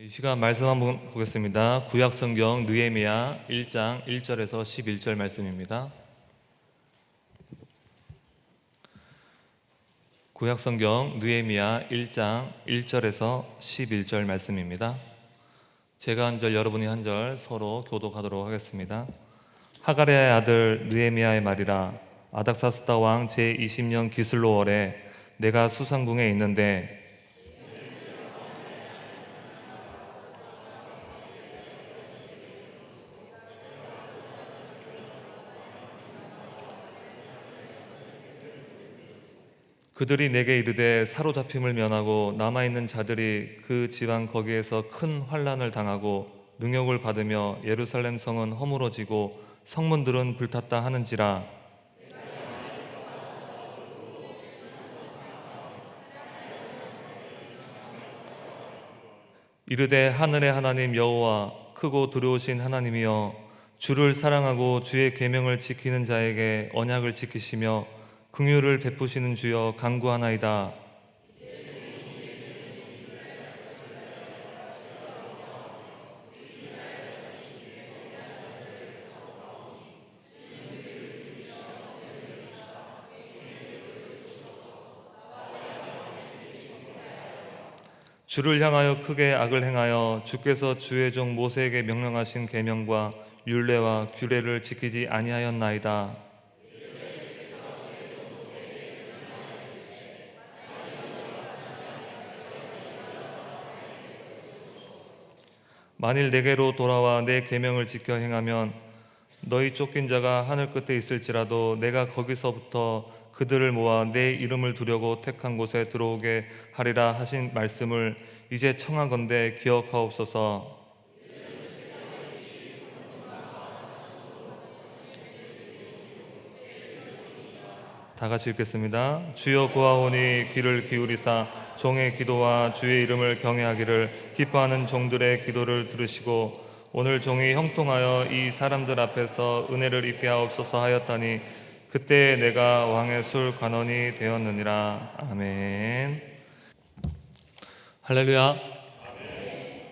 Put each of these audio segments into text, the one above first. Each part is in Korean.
이 시간 말씀 한번 보겠습니다. 구약 성경 느헤미야 1장 1절에서 11절 말씀입니다. 구약 성경 느헤미야 1장 1절에서 11절 말씀입니다. 제가 한 절 여러분이 한 절 서로 교독하도록 하겠습니다. 하가랴의 아들 느헤미야의 말이라 아닥사스다 왕 제20년 기슬로월에 내가 수상궁에 있는데 그들이 내게 이르되 사로잡힘을 면하고 남아 있는 자들이 그 지방 거기에서 큰 환란을 당하고 능욕을 받으며 예루살렘 성은 허물어지고 성문들은 불탔다 하는지라. 이르되 하늘의 하나님 여호와 크고 두려우신 하나님이여 주를 사랑하고 주의 계명을 지키는 자에게 언약을 지키시며 긍휼을 베푸시는 주여 간구하나이다. 주를 향하여 크게 악을 행하여 주께서 주의 종 모세에게 명령하신 계명과 율례와 규례를 지키지 아니하였나이다. 만일 내게로 돌아와 내 계명을 지켜 행하면 너희 쫓긴 자가 하늘 끝에 있을지라도 내가 거기서부터 그들을 모아 내 이름을 두려고 택한 곳에 들어오게 하리라 하신 말씀을 이제 청하건대 기억하옵소서. 다 같이 읽겠습니다. 주여 구하오니 귀를 기울이사 종의 기도와 주의 이름을 경외하기를 기뻐하는 종들의 기도를 들으시고 오늘 종이 형통하여 이 사람들 앞에서 은혜를 입게 하옵소서 하였다니 그때 내가 왕의 술 관원이 되었느니라 아멘. 할렐루야.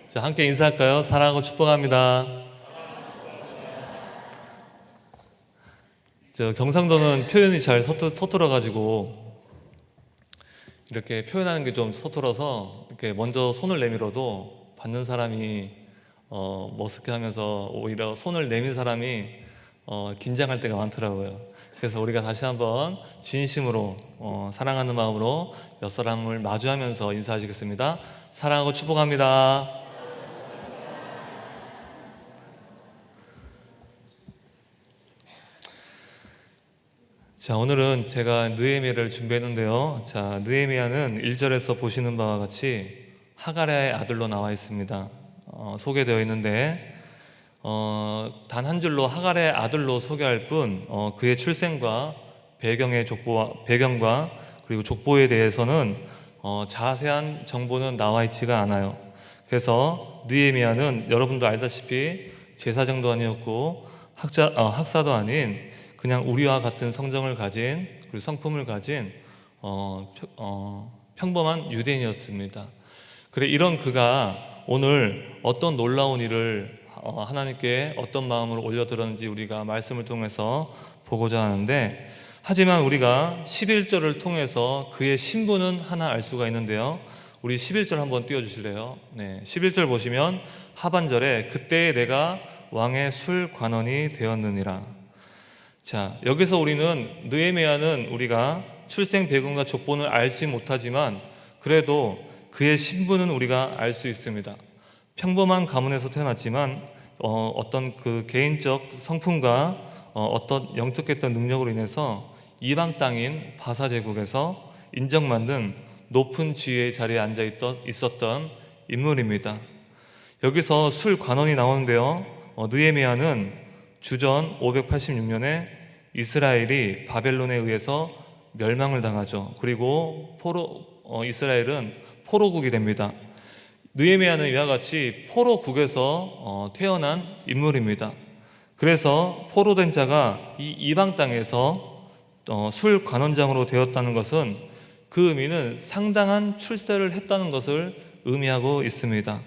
자 함께 인사할까요? 사랑하고 축복합니다. 저 경상도는 표현이 잘 서투, 서툴어 가지고 이렇게 표현하는 게 좀 서툴어서 이렇게 먼저 손을 내밀어도 받는 사람이 어, 머쓱해하면서 오히려 손을 내민 사람이 어, 긴장할 때가 많더라고요. 그래서 우리가 다시 한번 진심으로 어, 사랑하는 마음으로 옆 사람을 마주하면서 인사하시겠습니다. 사랑하고 축복합니다. 자, 오늘은 제가 느헤미야를 준비했는데요. 자, 느헤미야는 1절에서 보시는 바와 같이 하가랴의 아들로 나와 있습니다. 어, 소개되어 있는데 어, 단 한 줄로 하가랴의 아들로 소개할 뿐 어, 그의 출생과 배경의 족보와 배경과 그리고 족보에 대해서는 어, 자세한 정보는 나와 있지가 않아요. 그래서 느헤미야는 여러분도 알다시피 제사장도 아니었고 학자 어, 학사도 아닌 그냥 우리와 같은 성정을 가진 그리고 성품을 가진 어, 평- 어, 평범한 유대인이었습니다. 그래 이런 그가 오늘 어떤 놀라운 일을 어, 하나님께 어떤 마음으로 올려드렸는지 우리가 말씀을 통해서 보고자 하는데 하지만 우리가 11절을 통해서 그의 신분은 하나 알 수가 있는데요. 우리 11절 한번 띄워 주실래요? 네. 11절 보시면 하반절에 그때 내가 왕의 술 관원이 되었느니라. 자, 여기서 우리는 느헤미야는 우리가 출생 배경과 족보는 알지 못하지만 그래도 그의 신분은 우리가 알 수 있습니다. 평범한 가문에서 태어났지만 어, 어떤 그 개인적 성품과 어, 떤 영특했던 능력으로 인해서 이방 땅인 바사 제국에서 인정받는 높은 지위의 자리에 앉아 있었던 인물입니다. 여기서 술 관원이 나오는데요. 어, 느헤미야는 주전 586년에 이스라엘이 바벨론에 의해서 멸망을 당하죠. 그리고 포로 어, 이스라엘은 포로국이 됩니다. 느헤미야는 이와 같이 포로국에서 어, 태어난 인물입니다. 그래서 포로된 자가 이 이방 땅에서 어, 술 관원장으로 되었다는 것은 그 의미는 상당한 출세를 했다는 것을 의미하고 있습니다.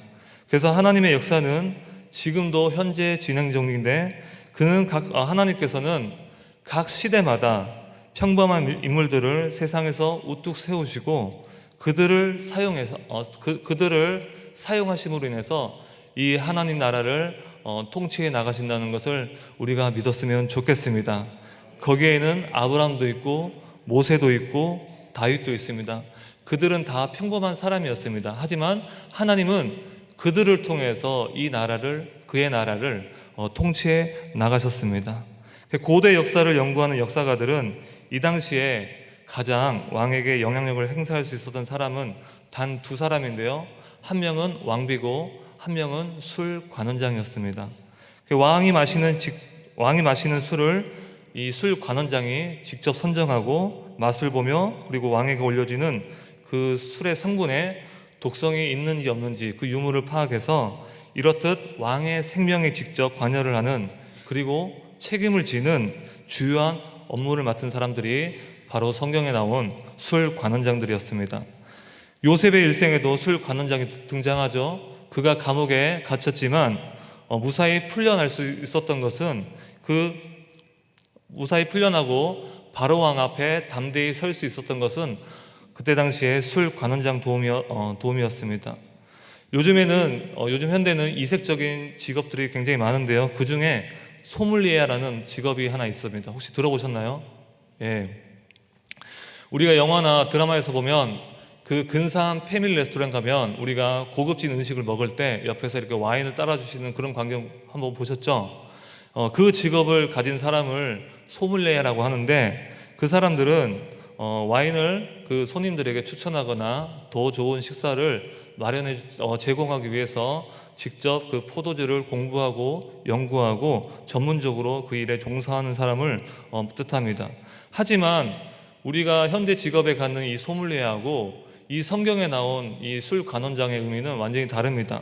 그래서 하나님의 역사는 지금도 현재 진행 중인데 그는 각 아, 하나님께서는 각 시대마다 평범한 인물들을 세상에서 우뚝 세우시고 그들을 사용해서 어, 그, 그들을 사용하심으로 인해서 이 하나님 나라를 어, 통치해 나가신다는 것을 우리가 믿었으면 좋겠습니다. 거기에는 아브라함도 있고 모세도 있고 다윗도 있습니다. 그들은 다 평범한 사람이었습니다. 하지만 하나님은 그들을 통해서 이 나라를 그의 나라를 어, 통치해 나가셨습니다. 고대 역사를 연구하는 역사가들은 이 당시에 가장 왕에게 영향력을 행사할 수 있었던 사람은 단 두 사람인데요. 한 명은 왕비고 한 명은 술 관원장이었습니다. 그 왕이 마시는 직, 왕이 마시는 술을 이 술 관원장이 직접 선정하고 맛을 보며 그리고 왕에게 올려지는 그 술의 성분에 독성이 있는지 없는지 그 유무를 파악해서 이렇듯 왕의 생명에 직접 관여를 하는 그리고 책임을 지는 주요한 업무를 맡은 사람들이 바로 성경에 나온 술 관원장들이었습니다. 요셉의 일생에도 술 관원장이 등장하죠. 그가 감옥에 갇혔지만 어, 무사히 풀려날 수 있었던 것은 그 무사히 풀려나고 바로 왕 앞에 담대히 설 수 있었던 것은 그때 당시에 술 관원장 도움이, 어, 도움이었습니다. 요즘에는 어, 요즘 현대는 이색적인 직업들이 굉장히 많은데요. 그 중에 소믈리에라는 직업이 하나 있습니다. 혹시 들어보셨나요? 예. 우리가 영화나 드라마에서 보면 그 근사한 패밀리 레스토랑 가면 우리가 고급진 음식을 먹을 때 옆에서 이렇게 와인을 따라주시는 그런 광경 한번 보셨죠? 어, 그 직업을 가진 사람을 소믈리에라고 하는데 그 사람들은 어, 와인을 그 손님들에게 추천하거나 더 좋은 식사를 마련해 어, 제공하기 위해서 직접 그 포도주를 공부하고 연구하고 전문적으로 그 일에 종사하는 사람을 어, 뜻합니다. 하지만 우리가 현대 직업에 갖는 이 소믈리에하고 이 성경에 나온 이 술 관원장의 의미는 완전히 다릅니다.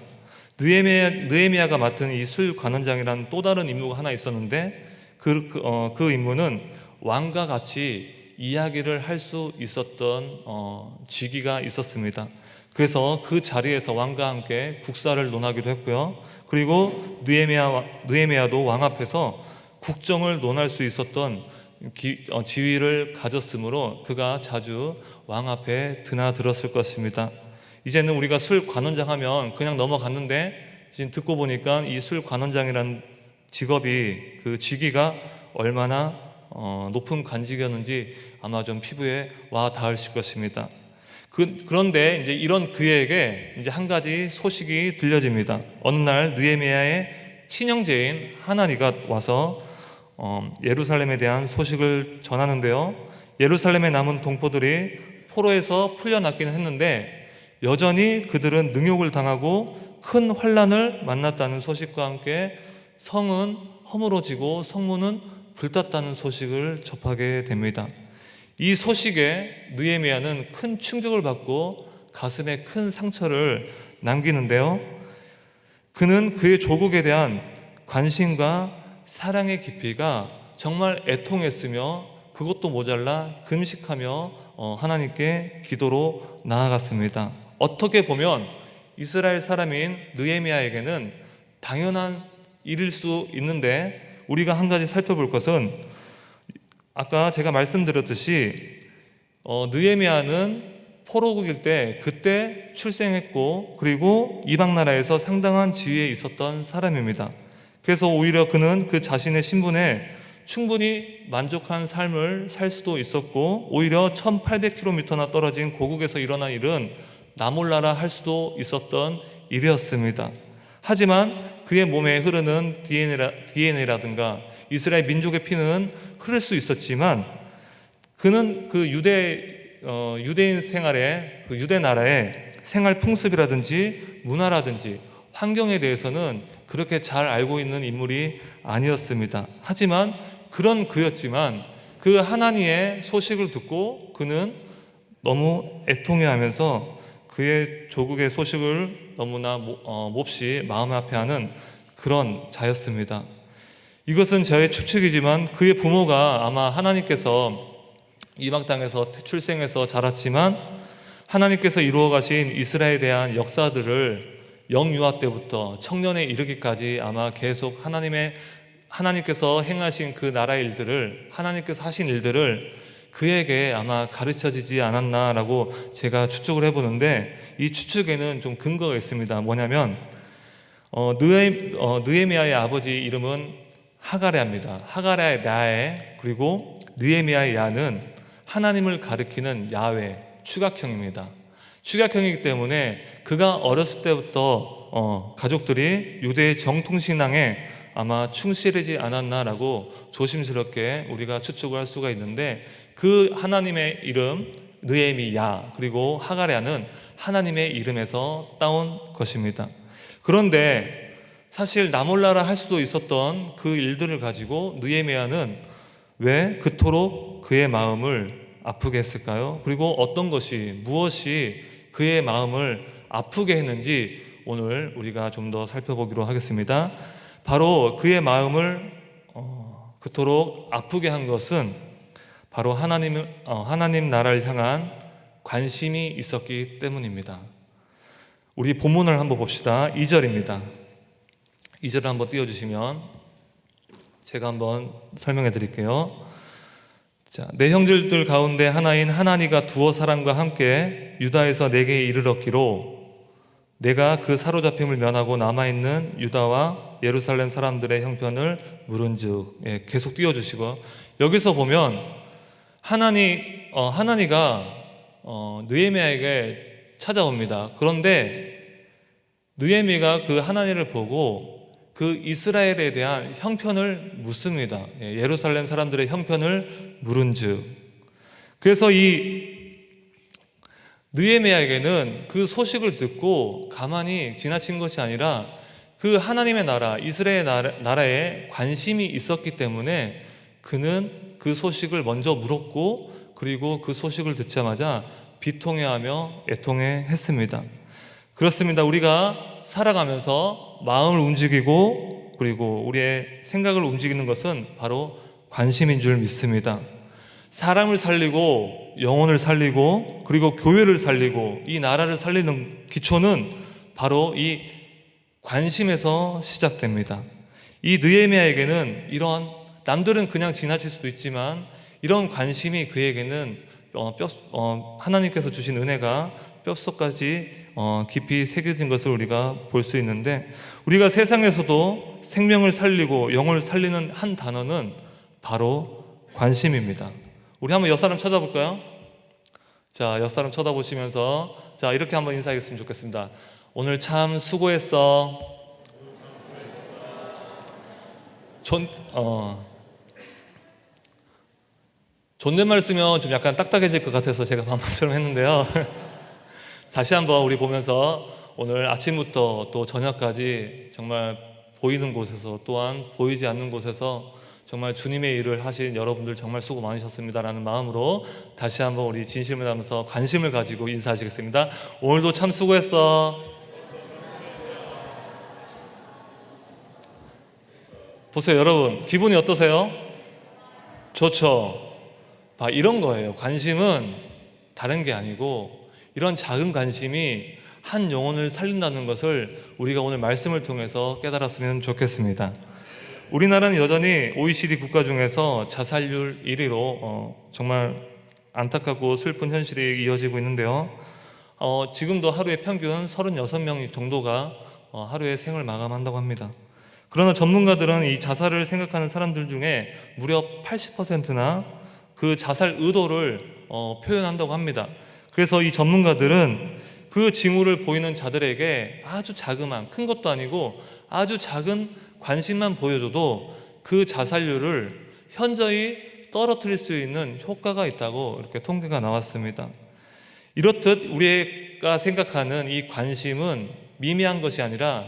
느헤미야, 느헤미야 가 맡은 이 술 관원장이라는 또 다른 임무가 하나 있었는데 그, 그, 어, 그 임무는 왕과 같이 이야기를 할 수 있었던 어, 직위가 있었습니다. 그래서 그 자리에서 왕과 함께 국사를 논하기도 했고요. 그리고 느헤미야, 느헤미야도 왕 앞에서 국정을 논할 수 있었던 기, 어, 지위를 가졌으므로 그가 자주 왕 앞에 드나들었을 것입니다. 이제는 우리가 술 관원장 하면 그냥 넘어갔는데 지금 듣고 보니까 이 술 관원장이라는 직업이 그 직위가 얼마나 어, 높은 관직이었는지 아마 좀 피부에 와 닿으실 것입니다. 그, 그런데 이제 이런 그에게 이제 한 가지 소식이 들려집니다. 어느 날 느헤미야의 친형제인 하나니가 와서 어, 예루살렘에 대한 소식을 전하는데요. 예루살렘에 남은 동포들이 포로에서 풀려났기는 했는데 여전히 그들은 능욕을 당하고 큰 환란을 만났다는 소식과 함께 성은 허물어지고 성문은 불탔다는 소식을 접하게 됩니다. 이 소식에 느헤미야는 큰 충격을 받고 가슴에 큰 상처를 남기는데요. 그는 그의 조국에 대한 관심과 사랑의 깊이가 정말 애통했으며 그것도 모자라 금식하며 어, 하나님께 기도로 나아갔습니다. 어떻게 보면 이스라엘 사람인 느헤미야에게는 당연한 일일 수 있는데 우리가 한 가지 살펴볼 것은 아까 제가 말씀드렸듯이 어, 느헤미야는 포로국일 때 그때 출생했고 그리고 이방 나라에서 상당한 지위에 있었던 사람입니다. 그래서 오히려 그는 그 자신의 신분에 충분히 만족한 삶을 살 수도 있었고 오히려 1800km나 떨어진 고국에서 일어난 일은 나 몰라라 할 수도 있었던 일이었습니다. 하지만 그의 몸에 흐르는 DNA라, DNA라든가 이스라엘 민족의 피는 흐를 수 있었지만 그는 그 유대 어, 유대인 생활의 그 유대 나라의 생활 풍습이라든지 문화라든지 환경에 대해서는 그렇게 잘 알고 있는 인물이 아니었습니다. 하지만 그런 그였지만 그 하나님의 소식을 듣고 그는 너무 애통해하면서 그의 조국의 소식을 너무나 어, 몹시 마음 앞에 하는 그런 자였습니다. 이것은 저의 추측이지만 그의 부모가 아마 하나님께서 이방 땅에서 출생해서 자랐지만 하나님께서 이루어 가신 이스라엘에 대한 역사들을 영유아 때부터 청년에 이르기까지 아마 계속 하나님의 하나님께서 행하신 그 나라의 일들을 하나님께서 하신 일들을 그에게 아마 가르쳐지지 않았나라고 제가 추측을 해보는데 이 추측에는 좀 근거가 있습니다. 뭐냐면 어, 느에, 어, 느에미아의 아버지 이름은 하가레입니다. 하가레의 야에 그리고 느에미아의 야는 하나님을 가리키는 야외 추각형입니다. 추각형이기 때문에 그가 어렸을 때부터 어, 가족들이 유대의 정통 신앙에 아마 충실하지 않았나라고 조심스럽게 우리가 추측을 할 수가 있는데 그 하나님의 이름 느에미야 그리고 하가랴는 하나님의 이름에서 따온 것입니다. 그런데 사실 나몰라라 할 수도 있었던 그 일들을 가지고 느에미야는 왜 그토록 그의 마음을 아프게 했을까요? 그리고 어떤 것이 무엇이 그의 마음을 아프게 했는지 오늘 우리가 좀 더 살펴보기로 하겠습니다. 바로 그의 마음을 어, 그토록 아프게 한 것은 바로 하나님 어, 하나님 나라를 향한 관심이 있었기 때문입니다. 우리 본문을 한번 봅시다. 2절입니다. 2절을 한번 띄워 주시면 제가 한번 설명해 드릴게요. 자, 내 형제들 가운데 하나인 하나니가 두어 사람과 함께 유다에서 내게 이르렀기로 내가 그 사로잡힘을 면하고 남아있는 유다와 예루살렘 사람들의 형편을 물은즉 예, 계속 띄워주시고 여기서 보면 하나니 어, 하나니가 어, 느헤미야에게 찾아옵니다. 그런데 느헤미가 그 하나니를 보고 그 이스라엘에 대한 형편을 묻습니다. 예, 예루살렘 사람들의 형편을 물은즉 그래서 이 느헤미야에게는 그 소식을 듣고 가만히 지나친 것이 아니라 그 하나님의 나라 이스라엘 나라, 에 관심이 있었기 때문에 그는 그 소식을 먼저 물었고 그리고 그 소식을 듣자마자 비통해하며 애통해 했습니다. 그렇습니다. 우리가 살아가면서 마음을 움직이고 그리고 우리의 생각을 움직이는 것은 바로 관심인 줄 믿습니다. 사람을 살리고 영혼을 살리고 그리고 교회를 살리고 이 나라를 살리는 기초는 바로 이 관심에서 시작됩니다. 이 느헤미야에게는 이런 남들은 그냥 지나칠 수도 있지만 이런 관심이 그에게는 어, 뼈, 어, 하나님께서 주신 은혜가 뼛속까지 어, 깊이 새겨진 것을 우리가 볼 수 있는데 우리가 세상에서도 생명을 살리고 영을 살리는 한 단어는 바로 관심입니다. 우리 한번 옆 사람 쳐다볼까요? 자, 옆 사람 쳐다보시면서 자, 이렇게 한번 인사하겠으면 좋겠습니다. 오늘 참 수고했어. 존, 어, 존댓말 쓰면 좀 약간 딱딱해질 것 같아서 제가 반말처럼 했는데요. 다시 한번 우리 보면서 오늘 아침부터 또 저녁까지 정말 보이는 곳에서 또한 보이지 않는 곳에서 정말 주님의 일을 하신 여러분들 정말 수고 많으셨습니다라는 마음으로 다시 한번 우리 진심을 담아서 관심을 가지고 인사하시겠습니다. 오늘도 참 수고했어. 보세요, 여러분. 기분이 어떠세요? 좋죠. 봐, 이런 거예요. 관심은 다른 게 아니고 이런 작은 관심이 한 영혼을 살린다는 것을 우리가 오늘 말씀을 통해서 깨달았으면 좋겠습니다. 우리나라는 여전히 OECD 국가 중에서 자살률 1위로 어, 정말 안타깝고 슬픈 현실이 이어지고 있는데요. 어, 지금도 하루에 평균 36명 정도가 어, 하루에 생을 마감한다고 합니다. 그러나 전문가들은 이 자살을 생각하는 사람들 중에 무려 80%나 그 자살 의도를 어, 표현한다고 합니다. 그래서 이 전문가들은 그 징후를 보이는 자들에게 아주 자그마한 큰 것도 아니고 아주 작은 관심만 보여줘도 그 자살률을 현저히 떨어뜨릴 수 있는 효과가 있다고 이렇게 통계가 나왔습니다. 이렇듯 우리가 생각하는 이 관심은 미미한 것이 아니라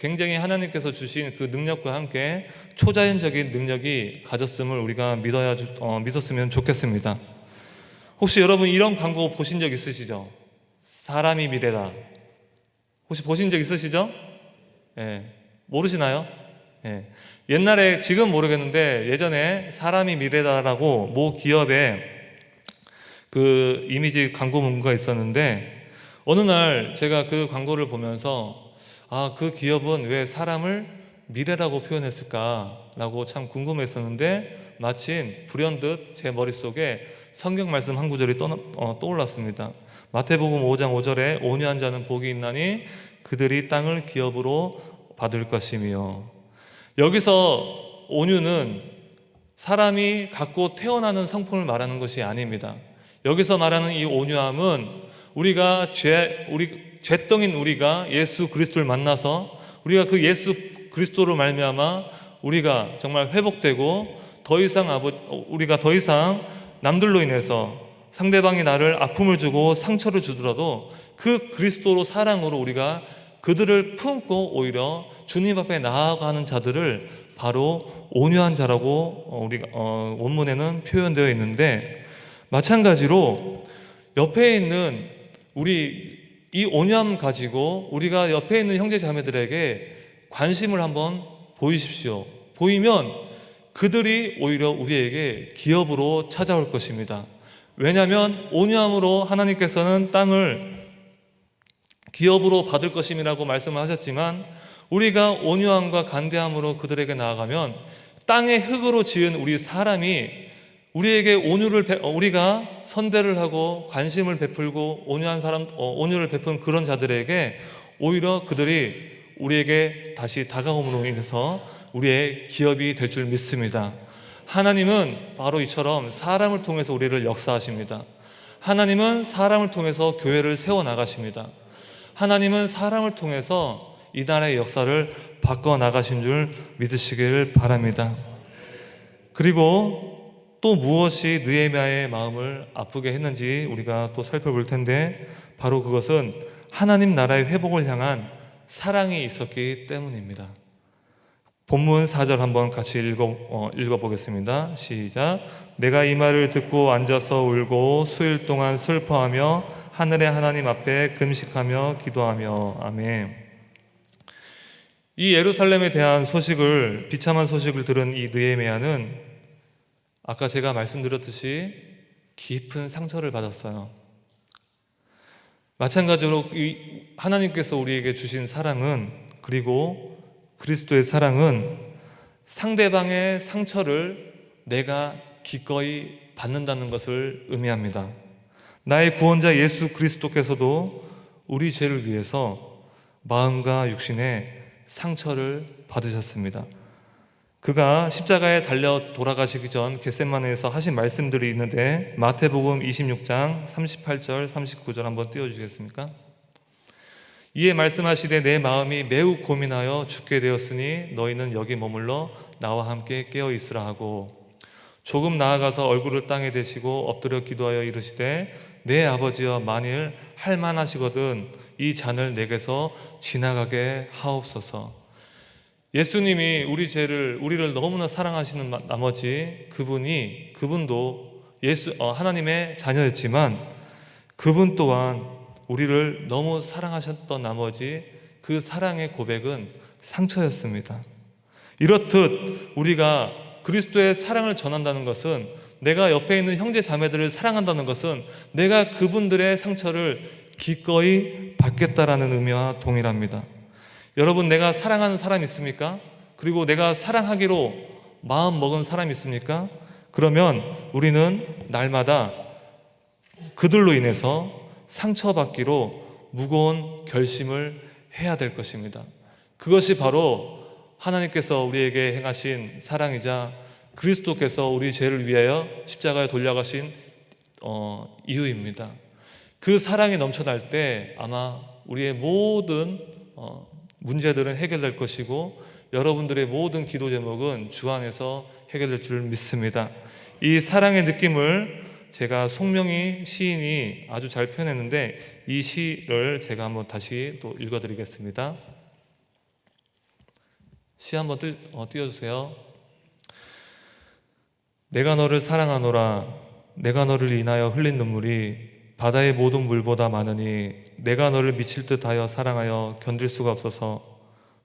굉장히 하나님께서 주신 그 능력과 함께 초자연적인 능력이 가졌음을 우리가 믿어야 어, 믿었으면 좋겠습니다. 혹시 여러분 이런 광고 보신 적 있으시죠? 사람이 미래다. 혹시 보신 적 있으시죠? 예. 네. 모르시나요? 예. 옛날에 지금 모르겠는데 예전에 사람이 미래다라고 모 기업에 그 이미지 광고 문구가 있었는데 어느 날 제가 그 광고를 보면서 아, 그 기업은 왜 사람을 미래라고 표현했을까라고 참 궁금했었는데 마침 불현듯 제 머릿속에 성경 말씀 한 구절이 떠, 어, 떠올랐습니다. 마태복음 5장 5절에 온유한 자는 복이 있나니 그들이 땅을 기업으로 받을 것이며 여기서 온유는 사람이 갖고 태어나는 성품을 말하는 것이 아닙니다. 여기서 말하는 이 온유함은 우리가 죄 우리 죄덩인 우리가 예수 그리스도를 만나서 우리가 그 예수 그리스도로 말미암아 우리가 정말 회복되고 더 이상 아버 우리가 더 이상 남들로 인해서 상대방이 나를 아픔을 주고 상처를 주더라도 그 그리스도로 사랑으로 우리가 그들을 품고 오히려 주님 앞에 나아가는 자들을 바로 온유한 자라고 어, 우리가 어, 원문에는 표현되어 있는데 마찬가지로 옆에 있는 우리 이 온유함 가지고 우리가 옆에 있는 형제 자매들에게 관심을 한번 보이십시오. 보이면 그들이 오히려 우리에게 기업으로 찾아올 것입니다. 왜냐하면 온유함으로 하나님께서는 땅을 기업으로 받을 것임이라고 말씀을 하셨지만 우리가 온유함과 간대함으로 그들에게 나아가면 땅의 흙으로 지은 우리 사람이 우리에게 온유를 베- 어, 우리가 선대를 하고 관심을 베풀고 온유한 사람 어, 온유를 베푼 그런 자들에게 오히려 그들이 우리에게 다시 다가옴으로 인해서 우리의 기업이 될 줄 믿습니다. 하나님은 바로 이처럼 사람을 통해서 우리를 역사하십니다. 하나님은 사람을 통해서 교회를 세워 나가십니다. 하나님은 사람을 통해서 이 나라의 역사를 바꿔 나가신 줄 믿으시길 바랍니다. 그리고 또 무엇이 느헤미야의 마음을 아프게 했는지 우리가 또 살펴볼 텐데 바로 그것은 하나님 나라의 회복을 향한 사랑이 있었기 때문입니다. 본문 4절 한번 같이 읽어, 어, 읽어보겠습니다. 시작. 내가 이 말을 듣고 앉아서 울고 수일 동안 슬퍼하며 하늘의 하나님 앞에 금식하며 기도하며 아멘. 이 예루살렘에 대한 소식을 비참한 소식을 들은 이 느헤미야는 아까 제가 말씀드렸듯이 깊은 상처를 받았어요. 마찬가지로 이 하나님께서 우리에게 주신 사랑은 그리고 그리스도의 사랑은 상대방의 상처를 내가 기꺼이 받는다는 것을 의미합니다. 나의 구원자 예수 그리스도께서도 우리 죄를 위해서 마음과 육신의 상처를 받으셨습니다. 그가 십자가에 달려 돌아가시기 전 겟세마네에서 하신 말씀들이 있는데 마태복음 26장 38절 39절 한번 띄워 주시겠습니까? 이에 말씀하시되 내 마음이 매우 고민하여 죽게 되었으니 너희는 여기 머물러 나와 함께 깨어 있으라 하고 조금 나아가서 얼굴을 땅에 대시고 엎드려 기도하여 이르시되 내 아버지여 만일 할 만하시거든 이 잔을 내게서 지나가게 하옵소서. 예수님이 우리 죄를 우리를 너무나 사랑하시는 마- 나머지 그분이 그분도 예수 어, 하나님의 자녀였지만 그분 또한 우리를 너무 사랑하셨던 나머지 그 사랑의 고백은 상처였습니다. 이렇듯 우리가 그리스도의 사랑을 전한다는 것은 내가 옆에 있는 형제 자매들을 사랑한다는 것은 내가 그분들의 상처를 기꺼이 받겠다라는 의미와 동일합니다. 여러분 내가 사랑하는 사람 있습니까? 그리고 내가 사랑하기로 마음 먹은 사람 있습니까? 그러면 우리는 날마다 그들로 인해서 상처받기로 무거운 결심을 해야 될 것입니다. 그것이 바로 하나님께서 우리에게 행하신 사랑이자 그리스도께서 우리 죄를 위하여 십자가에 돌려가신 어, 이유입니다. 그 사랑이 넘쳐날 때 아마 우리의 모든 어, 문제들은 해결될 것이고 여러분들의 모든 기도 제목은 주 안에서 해결될 줄 믿습니다. 이 사랑의 느낌을 제가 송명희 시인이 아주 잘 표현했는데 이 시를 제가 한번 다시 또 읽어드리겠습니다. 시 한번 뜰, 어, 띄워주세요. 내가 너를 사랑하노라 내가 너를 인하여 흘린 눈물이 바다의 모든 물보다 많으니 내가 너를 미칠 듯하여 사랑하여 견딜 수가 없어서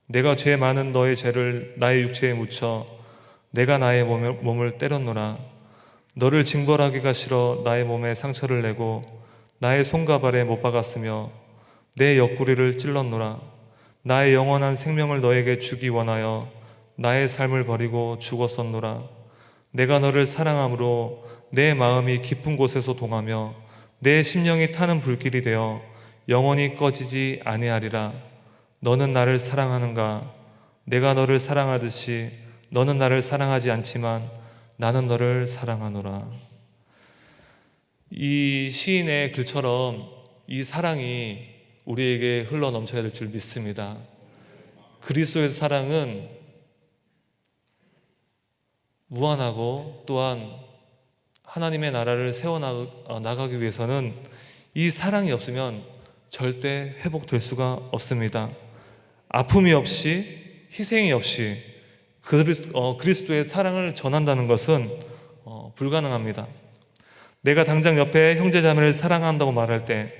내가 죄 많은 너의 죄를 나의 육체에 묻혀 내가 나의 몸을, 때렸노라 너를 징벌하기가 싫어 나의 몸에 상처를 내고 나의 손과 발에 못 박았으며 내 옆구리를 찔렀노라 나의 영원한 생명을 너에게 주기 원하여 나의 삶을 버리고 죽었었노라. 내가 너를 사랑함으로 내 마음이 깊은 곳에서 동하며 내 심령이 타는 불길이 되어 영원히 꺼지지 아니하리라. 너는 나를 사랑하는가? 내가 너를 사랑하듯이 너는 나를 사랑하지 않지만 나는 너를 사랑하노라. 이 시인의 글처럼 이 사랑이 우리에게 흘러 넘쳐야 될 줄 믿습니다. 그리스도의 사랑은 무한하고 또한 하나님의 나라를 세워 나가기 위해서는 이 사랑이 없으면 절대 회복될 수가 없습니다. 아픔이 없이 희생이 없이 그리스- 어, 그리스도의 사랑을 전한다는 것은 어, 불가능합니다. 내가 당장 옆에 형제 자매를 사랑한다고 말할 때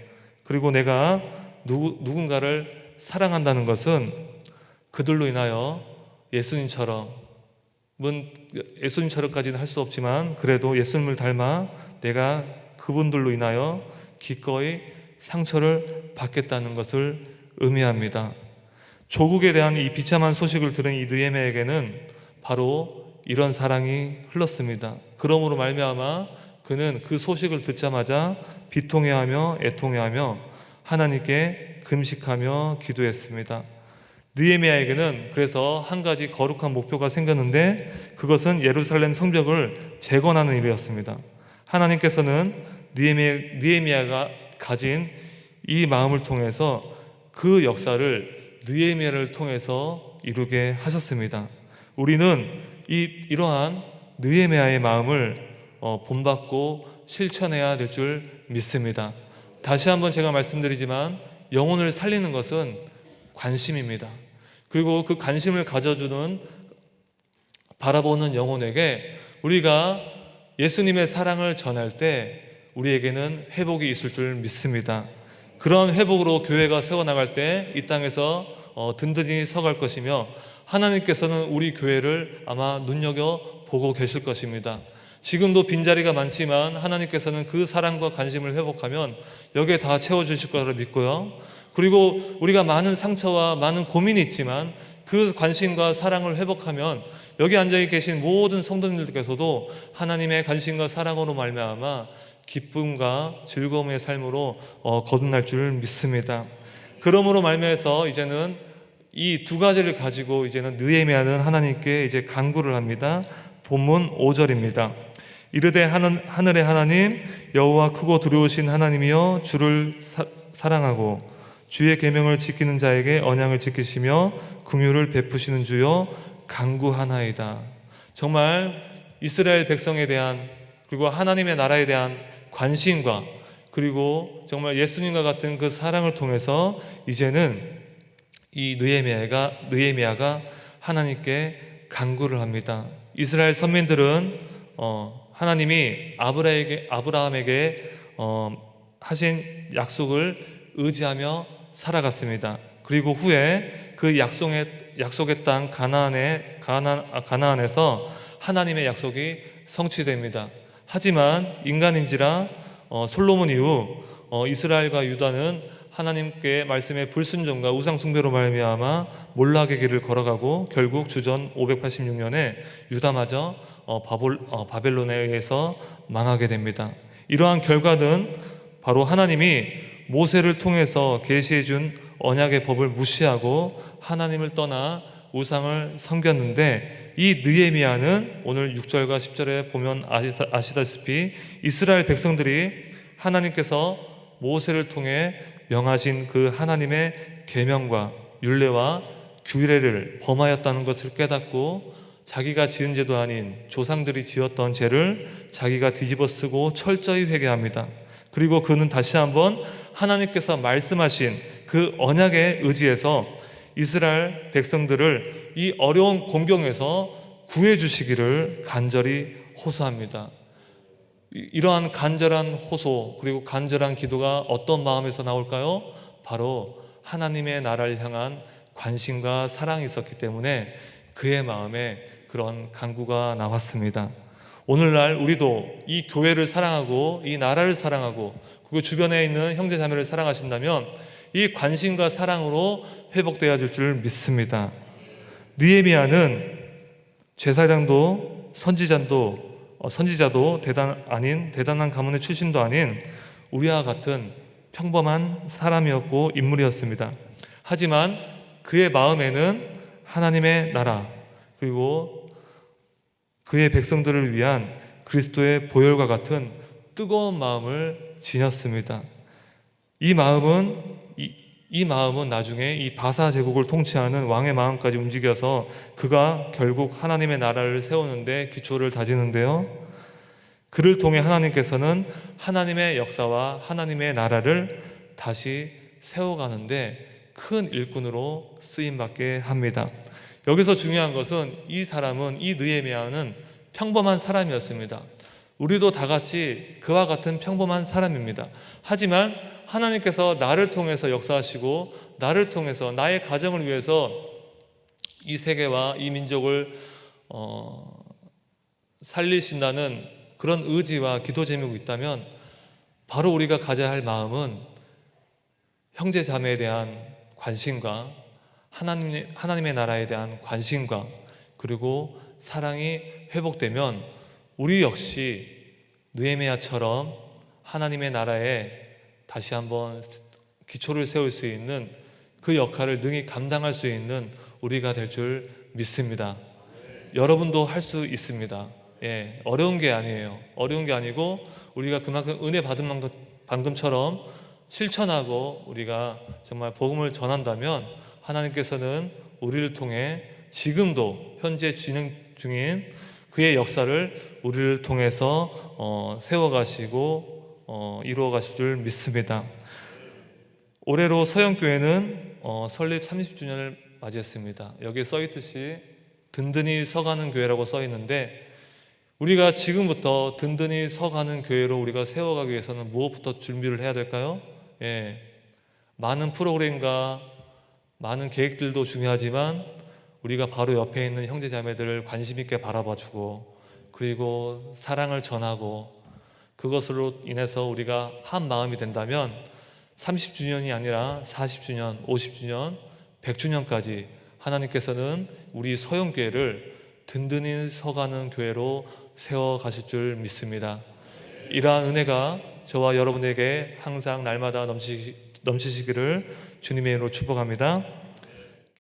그리고 내가 누군가를 사랑한다는 것은 그들로 인하여 예수님처럼 문 예수님처럼까지는 할 수 없지만 그래도 예수님을 닮아 내가 그분들로 인하여 기꺼이 상처를 받겠다는 것을 의미합니다. 조국에 대한 이 비참한 소식을 들은 이 느헤미야에게는 바로 이런 사랑이 흘렀습니다. 그러므로 말미암아 그는 그 소식을 듣자마자 비통해하며 애통해하며 하나님께 금식하며 기도했습니다. 느헤미야에게는 그래서 한 가지 거룩한 목표가 생겼는데 그것은 예루살렘 성벽을 재건하는 일이었습니다. 하나님께서는 느헤미야, 느헤미야 가 가진 이 마음을 통해서 그 역사를 느헤미야를 통해서 이루게 하셨습니다. 우리는 이 이러한 느헤미야의 마음을 어, 본받고 실천해야 될 줄 믿습니다. 다시 한번 제가 말씀드리지만 영혼을 살리는 것은 관심입니다. 그리고 그 관심을 가져주는 바라보는 영혼에게 우리가 예수님의 사랑을 전할 때 우리에게는 회복이 있을 줄 믿습니다. 그런 회복으로 교회가 세워나갈 때 이 땅에서 어, 든든히 서갈 것이며 하나님께서는 우리 교회를 아마 눈여겨 보고 계실 것입니다. 지금도 빈자리가 많지만 하나님께서는 그 사랑과 관심을 회복하면 여기에 다 채워주실 거라 믿고요. 그리고 우리가 많은 상처와 많은 고민이 있지만 그 관심과 사랑을 회복하면 여기 앉아 계신 모든 성도님들께서도 하나님의 관심과 사랑으로 말미암아 기쁨과 즐거움의 삶으로 어, 거듭날 줄 믿습니다. 그러므로 말미암아서 이제는 이 두 가지를 가지고 이제는 느헤미야는 하나님께 이제 간구를 합니다. 본문 5절입니다. 이르되 하늘, 하늘의 하나님 여호와 크고 두려우신 하나님이여 주를 사, 사랑하고 주의 계명을 지키는 자에게 언약을 지키시며 긍휼을 베푸시는 주여 간구하나이다. 정말 이스라엘 백성에 대한 그리고 하나님의 나라에 대한 관심과 그리고 정말 예수님과 같은 그 사랑을 통해서 이제는 이 느헤미야가 느헤미야가 하나님께 간구를 합니다. 이스라엘 선민들은 어, 하나님이 아브라에게 아브라함에게 어, 하신 약속을 의지하며 살아갔습니다. 그리고 후에 그 약속의 약속의 땅 가나안에 가나 아, 가나안에서 하나님의 약속이 성취됩니다. 하지만 인간인지라 어, 솔로몬 이후 어, 이스라엘과 유다는 하나님께 말씀의 불순종과 우상 숭배로 말미암아 몰락의 길을 걸어가고 결국 주전 586년에 유다마저 어, 바볼, 어, 바벨론에 의해서 망하게 됩니다. 이러한 결과는 바로 하나님이 모세를 통해서 계시해 준 언약의 법을 무시하고 하나님을 떠나 우상을 섬겼는데 이 느헤미야는 오늘 6절과 10절에 보면 아시다- 아시다시피 이스라엘 백성들이 하나님께서 모세를 통해 명하신 그 하나님의 계명과 율례와 규례를 범하였다는 것을 깨닫고 자기가 지은 죄도 아닌 조상들이 지었던 죄를 자기가 뒤집어 쓰고 철저히 회개합니다. 그리고 그는 다시 한번 하나님께서 말씀하신 그 언약에 의지해서 이스라엘 백성들을 이 어려운 공경에서 구해 주시기를 간절히 호소합니다. 이- 이러한 간절한 호소 그리고 간절한 기도가 어떤 마음에서 나올까요? 바로 하나님의 나라를 향한 관심과 사랑이 있었기 때문에 그의 마음에 그런 간구가 나왔습니다. 오늘날 우리도 이 교회를 사랑하고 이 나라를 사랑하고 그 주변에 있는 형제 자매를 사랑하신다면 이 관심과 사랑으로 회복되어야 될 줄 믿습니다. 느헤미야는 제사장도 선지자도 어, 선지자도 대단 아닌 대단한 가문의 출신도 아닌 우리와 같은 평범한 사람이었고 인물이었습니다. 하지만 그의 마음에는 하나님의 나라 그리고 그의 백성들을 위한 그리스도의 보혈과 같은 뜨거운 마음을 지녔습니다. 이 마음은 이, 이 마음은 나중에 이 바사 제국을 통치하는 왕의 마음까지 움직여서 그가 결국 하나님의 나라를 세우는데 기초를 다지는데요. 그를 통해 하나님께서는 하나님의 역사와 하나님의 나라를 다시 세워가는데 큰 일꾼으로 쓰임 받게 합니다. 여기서 중요한 것은 이 사람은 이 느헤미야는 평범한 사람이었습니다. 우리도 다 같이 그와 같은 평범한 사람입니다. 하지만 하나님께서 나를 통해서 역사하시고 나를 통해서 나의 가정을 위해서 이 세계와 이 민족을 어, 살리신다는 그런 의지와 기도 제목이 있다면 바로 우리가 가져야 할 마음은 형제 자매에 대한 관심과 하나님, 하나님의 나라에 대한 관심과 그리고 사랑이 회복되면 우리 역시 느헤미야처럼 하나님의 나라에 다시 한번 기초를 세울 수 있는 그 역할을 능히 감당할 수 있는 우리가 될 줄 믿습니다. 여러분도 할 수 있습니다. 예, 어려운 게 아니에요. 어려운 게 아니고 우리가 그만큼 은혜 받은 만큼 방금처럼 실천하고 우리가 정말 복음을 전한다면 하나님께서는 우리를 통해 지금도 현재 진행 중인 그의 역사를 우리를 통해서 어, 세워가시고 어, 이루어가실 줄 믿습니다. 올해로 서영교회는 어, 설립 30주년을 맞이했습니다. 여기에 써 있듯이 든든히 서가는 교회라고 써 있는데 우리가 지금부터 든든히 서가는 교회로 우리가 세워가기 위해서는 무엇부터 준비를 해야 될까요? 예, 많은 프로그램과 많은 계획들도 중요하지만 우리가 바로 옆에 있는 형제 자매들을 관심 있게 바라봐 주고 그리고 사랑을 전하고 그것으로 인해서 우리가 한 마음이 된다면 30주년이 아니라 40주년, 50주년, 100주년까지 하나님께서는 우리 서영교회를 든든히 서가는 교회로 세워 가실 줄 믿습니다. 이러한 은혜가 저와 여러분에게 항상 날마다 넘치, 넘치시기를 주님의 이름으로 축복합니다.